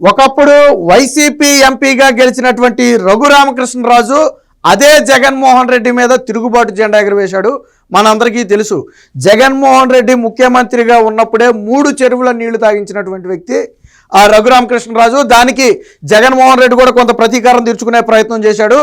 ఒకప్పుడు వైసీపీ ఎంపీగా గెలిచినటువంటి రఘురామకృష్ణరాజు అదే జగన్మోహన్ రెడ్డి మీద తిరుగుబాటు జెండా ఎగరవేశాడు. మనందరికీ తెలుసు జగన్మోహన్ రెడ్డి ముఖ్యమంత్రిగా ఉన్నప్పుడే మూడు చెరువుల నీళ్ళు తాగించినటువంటి వ్యక్తి ఆ రఘురామకృష్ణరాజు దానికి జగన్మోహన్ రెడ్డి కూడా కొంత ప్రతీకారం తీర్చుకునే ప్రయత్నం చేశాడు.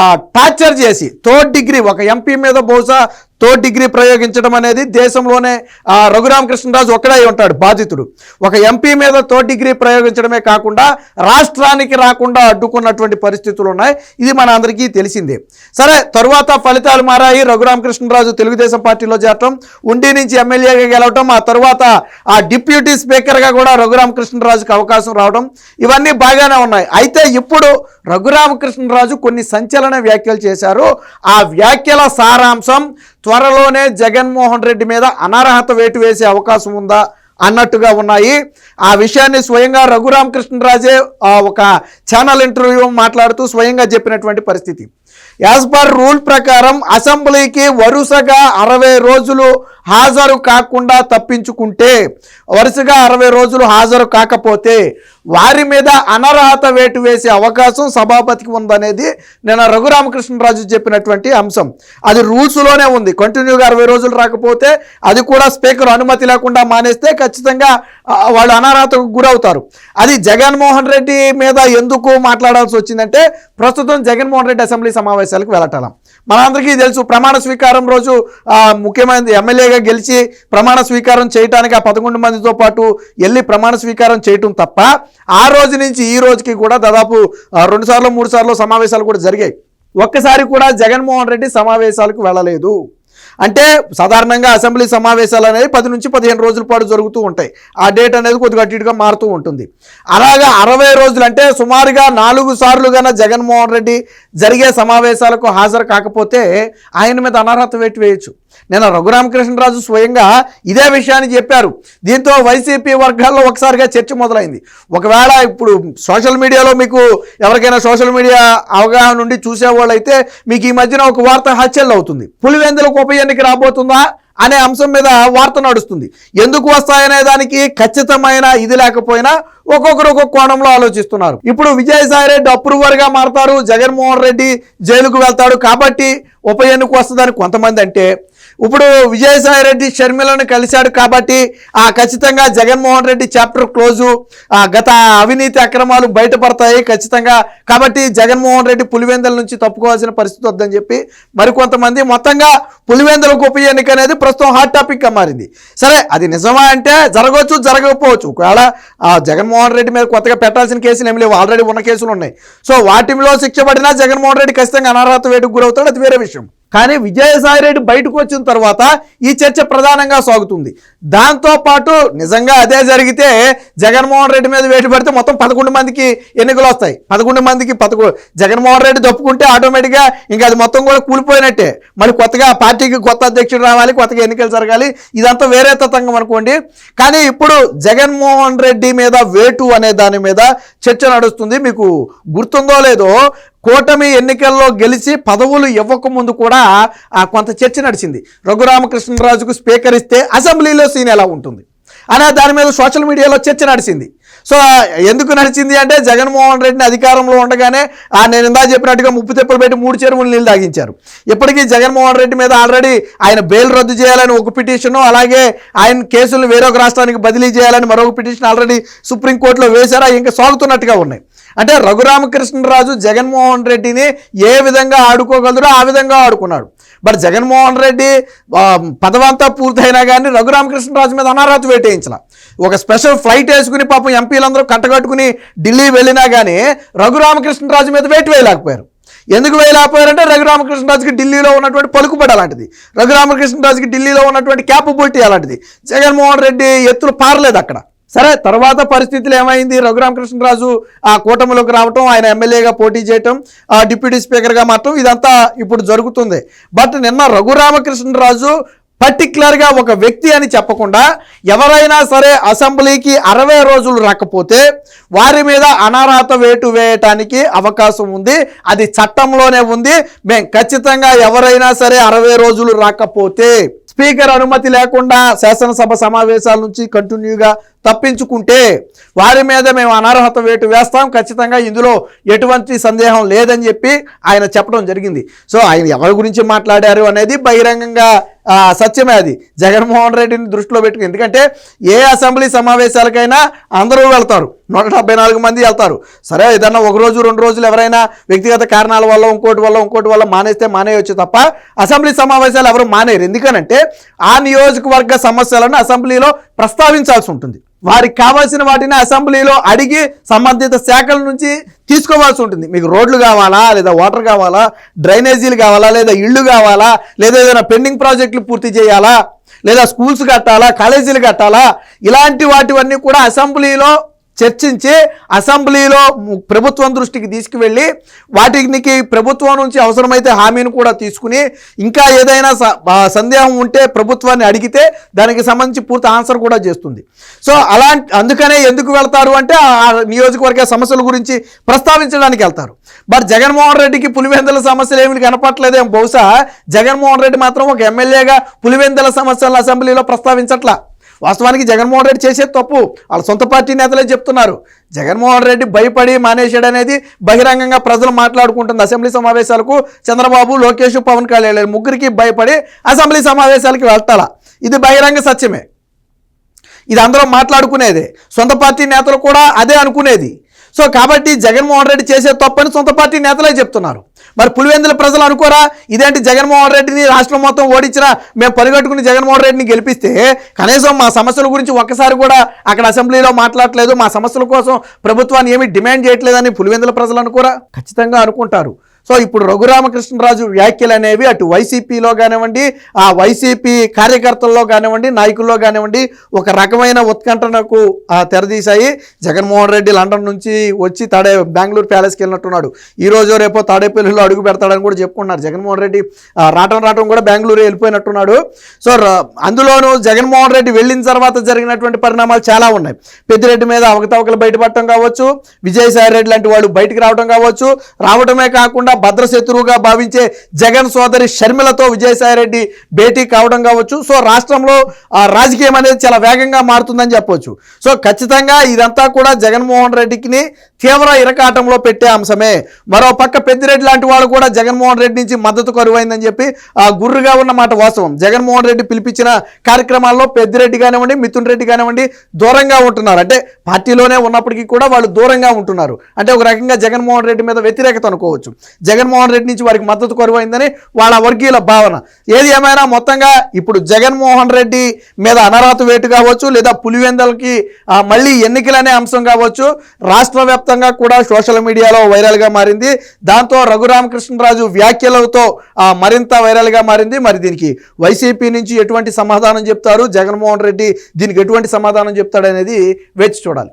ఆ టార్చర్ చేసి థర్డ్ డిగ్రీ ఒక ఎంపీ మీద బహుశా థర్డ్ డిగ్రీ ప్రయోగించడం అనేది దేశంలోనే ఆ రఘురామకృష్ణరాజు ఒక్కడే ఉంటాడు బాధితుడు. ఒక ఎంపీ మీద థర్డ్ డిగ్రీ ప్రయోగించడమే కాకుండా రాష్ట్రానికి రాకుండా అడ్డుకున్నటువంటి పరిస్థితులు ఉన్నాయి. ఇది మన అందరికీ తెలిసిందే. సరే తరువాత ఫలితాలు మారాయి. రఘురామకృష్ణరాజు తెలుగుదేశం పార్టీలో చేరటం ఉండి నుంచి ఎమ్మెల్యేగా గెలవటం ఆ తర్వాత ఆ డిప్యూటీ స్పీకర్గా కూడా రఘురామకృష్ణరాజుకి అవకాశం రావడం ఇవన్నీ బాగానే ఉన్నాయి. అయితే ఇప్పుడు రఘురామకృష్ణరాజు కొన్ని సంచలన వ్యాఖ్యలు చేశారు. ఆ వ్యాఖ్యల సారాంశం త్వరలోనే జగన్మోహన్ రెడ్డి మీద అనర్హత వేటు వేసే అవకాశం ఉందా అన్నట్టుగా ఉన్నాయి. ఆ విషయాన్ని స్వయంగా రఘురామకృష్ణరాజే ఒక ఛానల్ ఇంటర్వ్యూ మాట్లాడుతూ స్వయంగా చెప్పినటువంటి పరిస్థితి. యాజ్ పర్ రూల్ ప్రకారం అసెంబ్లీకి వరుసగా అరవై రోజులు హాజరు కాకుండా తప్పించుకుంటే వరుసగా అరవై రోజులు హాజరు కాకపోతే వారి మీద అనర్హత వేటు వేసే అవకాశం సభాపతికి ఉందనేది నేను రఘురామకృష్ణరాజు చెప్పినటువంటి అంశం. అది రూల్స్లోనే ఉంది. కంటిన్యూగా అరవై రోజులు రాకపోతే అది కూడా స్పీకర్ అనుమతి లేకుండా మానేస్తే ఖచ్చితంగా వాళ్ళు అనర్హతకు గురవుతారు. అది జగన్మోహన్ రెడ్డి మీద ఎందుకు మాట్లాడాల్సి వచ్చిందంటే ప్రస్తుతం జగన్మోహన్ రెడ్డి అసెంబ్లీ సమావేశాలకు వెళ్ళటం మనందరికీ తెలుసు ప్రమాణ స్వీకారం రోజు ఆ, ఎమ్మెల్యేగా గెలిచి ప్రమాణ స్వీకారం చేయడానికి ఆ పదకొండు మందితో పాటు వెళ్ళి ప్రమాణ స్వీకారం చేయటం తప్ప ఆ రోజు నుంచి ఈ రోజుకి కూడా దాదాపు రెండు సార్లు మూడు సార్లు సమావేశాలు కూడా జరిగాయి. ఒక్కసారి కూడా జగన్మోహన్ రెడ్డి సమావేశాలకు వెళ్ళలేదు. అంటే సాధారణంగా అసెంబ్లీ సమావేశాలు అనేది పది నుంచి పదిహేను రోజుల పాటు జరుగుతూ ఉంటాయి. ఆ డేట్ అనేది కొద్దిగా అటుగా ఇటుగా మారుతూ ఉంటుంది. అలాగా అరవై రోజులు అంటే సుమారుగా నాలుగు సార్లు జగన్మోహన్ రెడ్డి జరిగే సమావేశాలకు హాజరు కాకపోతే ఆయన మీద అనర్హత వేటు వేయచ్చు. నేను రఘురామకృష్ణరాజు స్వయంగా ఇదే విషయాన్ని చెప్పారు. దీంతో వైసీపీ వర్గాల్లో ఒకసారిగా చర్చ మొదలైంది. ఒకవేళ ఇప్పుడు సోషల్ మీడియాలో మీకు ఎవరికైనా సోషల్ మీడియా అవగాహన నుండి చూసేవాళ్ళైతే మీకు ఈ మధ్యన ఒక వార్త హత్యలు అవుతుంది. పులివెందులకు ఉప ఎన్నిక రాబోతుందా అనే అంశం మీద వార్త నడుస్తుంది. ఎందుకు వస్తాయనే దానికి ఖచ్చితమైన ఇది లేకపోయినా ఒక్కొక్కరు ఒక్కొక్క కోణంలో ఆలోచిస్తున్నారు. ఇప్పుడు విజయసాయి రెడ్డి అప్రూవర్గా మారతారు జగన్మోహన్ రెడ్డి జైలుకు వెళ్తాడు కాబట్టి ఉప ఎన్నిక వస్తుందని కొంతమంది అంటే ఇప్పుడు విజయసాయి రెడ్డి షర్మిలను కలిశాడు కాబట్టి ఆ ఖచ్చితంగా జగన్మోహన్ రెడ్డి చాప్టర్ క్లోజు ఆ గత అవినీతి అక్రమాలు బయటపడతాయి ఖచ్చితంగా కాబట్టి జగన్మోహన్ రెడ్డి పులివెందుల నుంచి తప్పుకోవాల్సిన పరిస్థితి వద్దని చెప్పి మరికొంతమంది మొత్తంగా పులివెందులకు ఉప ఎన్నిక అనేది ప్రస్తుతం హాట్ టాపిక్గా మారింది. సరే అది నిజమా అంటే జరగవచ్చు జరగకపోవచ్చు. ఒకవేళ ఆ జగన్మోహన్ రెడ్డి మీద కొత్తగా పెట్టాల్సిన కేసులు ఏమి లేవు. ఆల్రెడీ ఉన్న కేసులు ఉన్నాయి. సో వాటిలో శిక్ష పడినా జగన్మోహన్ రెడ్డి ఖచ్చితంగా అనర్హత వేటుకు గురవుతాడు. అది వేరే విషయం. కానీ విజయసాయి రెడ్డి బయటకు వచ్చిన తర్వాత ఈ చర్చ ప్రధానంగా సాగుతుంది. దాంతో పాటు నిజంగా అదే జరిగితే జగన్మోహన్ రెడ్డి మీద వేటు పడితే మొత్తం పదకొండు మందికి ఎన్నికలు వస్తాయి. పదకొండు మందికి పదకొ జగన్మోహన్ రెడ్డి తప్పుకుంటే ఆటోమేటిక్గా ఇంకా అది మొత్తం కూడా కూలిపోయినట్టే. మళ్ళీ కొత్తగా పార్టీకి కొత్త అధ్యక్షుడు రావాలి కొత్తగా ఎన్నికలు జరగాలి ఇదంతా వేరే తతంగం అనుకోండి. కానీ ఇప్పుడు జగన్మోహన్ రెడ్డి మీద వేటు అనే దాని మీద చర్చ నడుస్తుంది. మీకు గుర్తుందో లేదో కూటమి ఎన్నికల్లో గెలిచి పదవులు ఇవ్వక ముందు కూడా కొంత చర్చ నడిచింది. రఘురామకృష్ణరాజుకు స్పీకర్ ఇస్తే అసెంబ్లీలో సీన్ ఎలా ఉంటుంది? అనే దాని మీద సోషల్ మీడియాలో చర్చ నడిచింది. సో ఎందుకు నడిచింది అంటే జగన్మోహన్ రెడ్డిని అధికారంలో ఉండగానే ఆ నేను ఇందా చెప్పినట్టుగా ముప్పు తెప్పలు పెట్టి మూడు చెరువులు నీళ్ళు తాగించారు. ఇప్పటికీ జగన్మోహన్ రెడ్డి మీద ఆల్రెడీ ఆయన బెయిల్ రద్దు చేయాలని ఒక పిటిషను అలాగే ఆయన కేసులు వేరొక రాష్ట్రానికి బదిలీ చేయాలని మరొక పిటిషన్ ఆల్రెడీ సుప్రీంకోర్టులో వేశారా ఇంకా సాగుతున్నట్టుగా ఉన్నాయి. అంటే రఘురామకృష్ణరాజు జగన్మోహన్ రెడ్డిని ఏ విధంగా ఆడుకోగలరో ఆ విధంగా ఆడుకున్నాడు. బట్ జగన్మోహన్ రెడ్డి పదవంతా పూర్తయినా కానీ రఘురామకృష్ణరాజు మీద అనర్హత వేటేయించాల ఒక స్పెషల్ ఫ్లైట్ వేసుకుని పాపం ఎంపీలందరూ కట్టగట్టుకుని ఢిల్లీ వెళ్ళినా కానీ రఘురామకృష్ణరాజు మీద వేటు వేయలేకపోయారు. ఎందుకు వేయలేకపోయారంటే రఘురామకృష్ణరాజుకి ఢిల్లీలో ఉన్నటువంటి పలుకుబడి అలాంటిది. రఘురామకృష్ణరాజుకి ఢిల్లీలో ఉన్నటువంటి క్యాపబిలిటీ అలాంటిది. జగన్మోహన్ రెడ్డి ఎత్తులు పారలేదు అక్కడ. సరే తర్వాత పరిస్థితులు ఏమైంది? రఘురామకృష్ణరాజు ఆ కూటమిలోకి రావటం ఆయన ఎమ్మెల్యేగా పోటీ చేయటం ఆ డిప్యూటీ స్పీకర్గా మారటం ఇదంతా ఇప్పుడు జరుగుతుంది. బట్ నిన్న రఘురామకృష్ణరాజు పర్టిక్యులర్గా ఒక వ్యక్తి అని చెప్పకుండా ఎవరైనా సరే అసెంబ్లీకి అరవై రోజులు రాకపోతే వారి మీద అనారాత వేటు వేయటానికి అవకాశం ఉంది. అది చట్టంలోనే ఉంది. మేము ఖచ్చితంగా ఎవరైనా సరే అరవై రోజులు రాకపోతే స్పీకర్ అనుమతి లేకుండా శాసనసభ సమావేశాల నుంచి కంటిన్యూగా తప్పించుకుంటే వారి మీద మేము అనర్హత వేటు వేస్తాం. ఖచ్చితంగా ఇందులో ఎటువంటి సందేహం లేదని చెప్పి ఆయన చెప్పడం జరిగింది. సో ఆయన ఎవరి గురించి మాట్లాడారు అనేది బహిరంగంగా సత్యమే అది. జగన్మోహన్ రెడ్డిని దృష్టిలో పెట్టుకుని. ఎందుకంటే ఏ అసెంబ్లీ సమావేశాలకైనా అందరూ వెళ్తారు. నూట డెబ్బై నాలుగు మంది వెళ్తారు. సరే ఏదన్నా ఒక రోజు రెండు రోజులు ఎవరైనా వ్యక్తిగత కారణాల వల్ల ఇంకోటి వల్ల ఇంకోటి వల్ల మానేస్తే మానేయొచ్చు తప్ప అసెంబ్లీ సమావేశాలు ఎవరు మానేరు ఎందుకనంటే ఆ నియోజకవర్గ సమస్యలను అసెంబ్లీలో ప్రస్తావించాల్సి ఉంటుంది. వారికి కావాల్సిన వాటిని అసెంబ్లీలో అడిగి సంబంధిత శాఖల నుంచి తీసుకోవాల్సి ఉంటుంది. మీకు రోడ్లు కావాలా లేదా వాటర్ కావాలా డ్రైనేజీలు కావాలా లేదా ఇళ్ళు కావాలా లేదా ఏదైనా పెండింగ్ ప్రాజెక్టులు పూర్తి చేయాలా లేదా స్కూల్స్ కట్టాలా కాలేజీలు కట్టాలా ఇలాంటి వాటివన్నీ కూడా అసెంబ్లీలో చర్చించి అసెంబ్లీలో ప్రభుత్వం దృష్టికి తీసుకువెళ్ళి వాటికి ప్రభుత్వం నుంచి అవసరమైతే హామీని కూడా తీసుకుని ఇంకా ఏదైనా స- సందేహం ఉంటే ప్రభుత్వాన్ని అడిగితే దానికి సంబంధించి పూర్తి ఆన్సర్ కూడా చేస్తుంది. సో అలాంటి అందుకనే ఎందుకు వెళ్తారు అంటే ఆ నియోజకవర్గ సమస్యల గురించి ప్రస్తావించడానికి వెళ్తారు. బట్ జగన్మోహన్ రెడ్డికి పులివెందుల సమస్యలు ఏమి కనపట్లేదేమో బహుశా జగన్మోహన్ రెడ్డి మాత్రం ఒక ఎమ్మెల్యేగా పులివెందుల సమస్యలను అసెంబ్లీలో ప్రస్తావించట్లా. వాస్తవానికి జగన్మోహన్ రెడ్డి చేసేది తప్పు. వాళ్ళ సొంత పార్టీ నేతలే చెప్తున్నారు. జగన్మోహన్ రెడ్డి భయపడి మానేశాడు అనేది బహిరంగంగా ప్రజలు మాట్లాడుకుంటుంది. అసెంబ్లీ సమావేశాలకు చంద్రబాబు లోకేష్ పవన్ కళ్యాణ్ ముగ్గురికి భయపడి అసెంబ్లీ సమావేశాలకి వెళ్తాలా. ఇది బహిరంగ సత్యమే. ఇది అందరూ మాట్లాడుకునేదే. సొంత పార్టీ నేతలు కూడా అదే అనుకునేది. సో కాబట్టి జగన్మోహన్ రెడ్డి చేసే తప్పని సొంత పార్టీ నేతలే చెప్తున్నారు. మరి పులివెందుల ప్రజలు అనుకోరా? ఇదేంటి జగన్మోహన్ రెడ్డిని రాష్ట్రం మొత్తం ఓడించినా మేము పరిగెట్టుకుని జగన్మోహన్ రెడ్డిని గెలిపిస్తే కనీసం మా సమస్యల గురించి ఒక్కసారి కూడా అక్కడ అసెంబ్లీలో మాట్లాడట్లేదు మా సమస్యల కోసం ప్రభుత్వాన్ని ఏమి డిమాండ్ చేయట్లేదని పులివెందుల ప్రజలు అనుకోరా? ఖచ్చితంగా అనుకుంటారు. సో ఇప్పుడు రఘురామకృష్ణరాజు వ్యాఖ్యలు అనేవి అటు వైసీపీలో కానివ్వండి ఆ వైసీపీ కార్యకర్తల్లో కానివ్వండి నాయకుల్లో కానివ్వండి ఒక రకమైన ఉత్కంఠనకు తెరదీశాయి. జగన్మోహన్ రెడ్డి లండన్ నుంచి వచ్చి తాడే బెంగళూరు ప్యాలెస్కి వెళ్ళినట్టున్నాడు. ఈ రోజు రేపో తాడేపల్లిలో అడుగు పెడతాడని కూడా చెప్పుకున్నారు జగన్మోహన్ రెడ్డి రావటం రావటం కూడా బెంగళూరు వెళ్ళిపోయినట్టున్నాడు. సో అందులోనూ జగన్మోహన్ రెడ్డి వెళ్ళిన తర్వాత జరిగినటువంటి పరిణామాలు చాలా ఉన్నాయి. పెద్దిరెడ్డి మీద అవకతవకలు బయటపడటం కావచ్చు విజయసాయి రెడ్డి లాంటి వాళ్ళు బయటకు రావడం కావచ్చు. రావడమే కాకుండా భద్రశత్రువుగా భావించే జగన్ సోదరి షర్మిలతో విజయసాయి రెడ్డి భేటీ కావడం కావచ్చు. సో రాష్ట్రంలో ఆ, రాజకీయం అనేది చాలా వేగంగా మారుతుందని చెప్పొచ్చు. సో ఖచ్చితంగా ఇదంతా కూడా జగన్మోహన్ రెడ్డికి తీవ్ర ఇరకాటంలో పెట్టే అంశమే. మరో పక్క పెద్దిరెడ్డి లాంటి వాళ్ళు కూడా జగన్మోహన్ రెడ్డి నుంచి మద్దతు కరువైందని చెప్పి ఆ గుర్రుగా ఉన్న మాట వాస్తవం. జగన్మోహన్ రెడ్డి పిలిపించిన కార్యక్రమాల్లో పెద్దిరెడ్డి కానివ్వండి మిథున్ రెడ్డి కానివ్వండి దూరంగా ఉంటున్నారు. అంటే పార్టీలోనే ఉన్నప్పటికీ కూడా వాళ్ళు దూరంగా ఉంటున్నారు. అంటే ఒక రకంగా జగన్మోహన్ రెడ్డి మీద వ్యతిరేకత అనుకోవచ్చు. జగన్మోహన్ రెడ్డి నుంచి వారికి మద్దతు కొరవైందని వాళ్ళ వర్గీయుల భావన. ఏది ఏమైనా మొత్తంగా ఇప్పుడు జగన్మోహన్ రెడ్డి మీద అనర్హత వేటు కావచ్చు లేదా పులివెందలకి మళ్ళీ ఎన్నికలనే అంశం కావచ్చు రాష్ట్ర వ్యాప్తంగా కూడా సోషల్ మీడియాలో వైరల్గా మారింది. దాంతో రఘురామకృష్ణరాజు వ్యాఖ్యలతో మరింత వైరల్గా మారింది. మరి దీనికి వైసీపీ నుంచి ఎటువంటి సమాధానం చెప్తారు? జగన్మోహన్ రెడ్డి దీనికి ఎటువంటి సమాధానం చెప్తాడనేది వేచి చూడాలి.